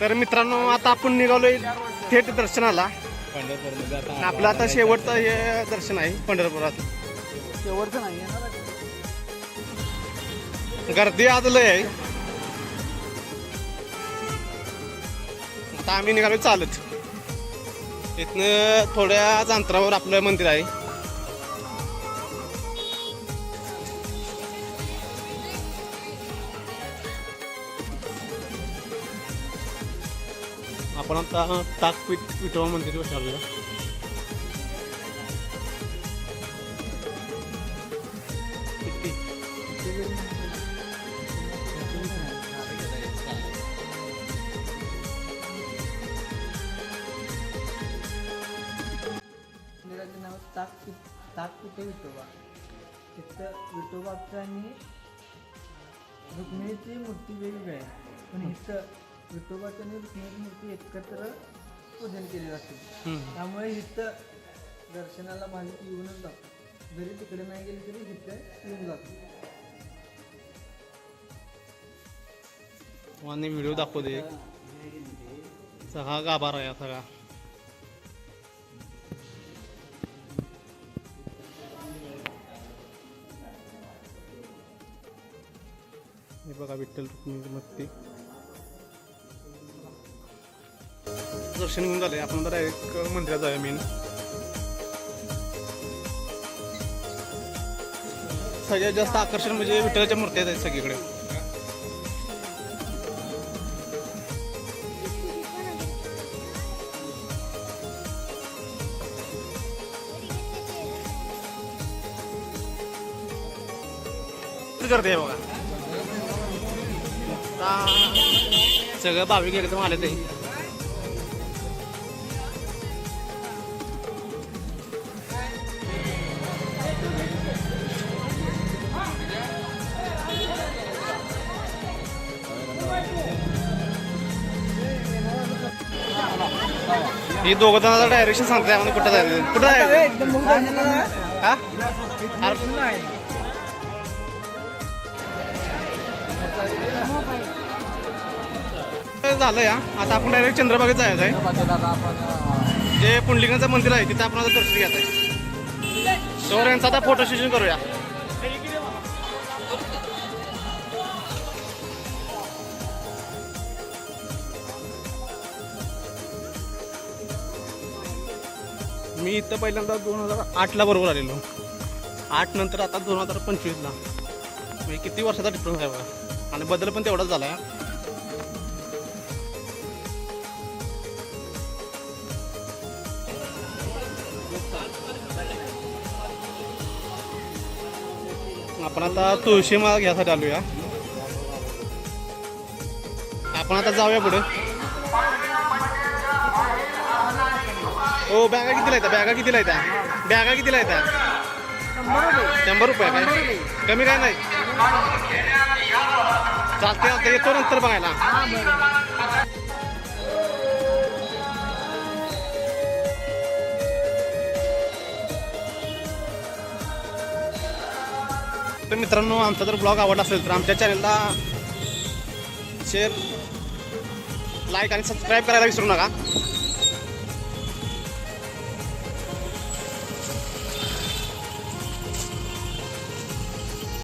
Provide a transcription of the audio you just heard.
तर मित्रांनो आता आपण निघालोय थेट दर्शनाला. पंढरपूरमध्ये आता आपलं आता शेवटचं हे दर्शन आहे पंढरपुरात शेवटचं नाही गर्दी आज लय आहे. आता आम्ही निघालो चालत. इथनं थोड्याच अंतरावर आपलं मंदिर आहे. आपण आता ताकपीठ विठोबा मंदिर बसलो मंदिराचं नाव ताकपीठ ताकपीठे विठोबा. तिथं विठोबाचं आणि रुक्मिणीची मूर्ती वेगवेगळी आहे. पण इथं विठोबाचं आणि मूर्ती एकत्र पूजन केले जाते त्यामुळे इथं दर्शनाला भाविक येऊनच जातात जरी तिकडे नाही गेले तरी इथं येऊन आणि व्हिडिओ दाखवू दे सगळा गाभार आहे सगळा. हे बघा विठ्ठल रुक्मिणीची मूर्ती दर्शन घेऊन झाले आपण जरा डायरेक्ट मंदिरात जाऊया मेन सगळ्यात जास्त आकर्षण म्हणजे विठ्ठलाच्या मूर्त्या आहेत सगळीकडे. करते बघा. आता सगळं भाविक एकदम आले ते ही दोघं जणांचं डायरेक्शन सांगताय आम्हाला कुठं जायचं. कुठं जायचं? हा? झालं या आता आपण डायरेक्ट चंद्रबागेत जायचं आहे. जे पुंडलिकांचं मंदिर आहे तिथं आपण आता दर्शन घ्यायचं आहे तर यांचा आता फोटो सेशन करूया. मी इथं पहिल्यांदा दोन हजार आठला बरोबर आलेलो. आठ नंतर आता दोन हजार पंचवीसला. म्हणजे किती वर्षाचा डिफरन्स आहे बघा. आणि बदल पण तेवढाच झाला आहे आपण आता तुळशी माळ घ्यायसाठी आलूया. आपण आता जाऊया पुढे. हो बॅगा कितीला येतात बॅगा कितीला येतात बॅगा कितीला येतात शंभर रुपये काय? कमी काय नाही? चालते चालते येतो नंतर बघायला. तर मित्रांनो आमचा जर ब्लॉग आवडला असेल तर आमच्या चॅनलला शेअर लाईक आणि सबस्क्राईब करायला विसरू नका.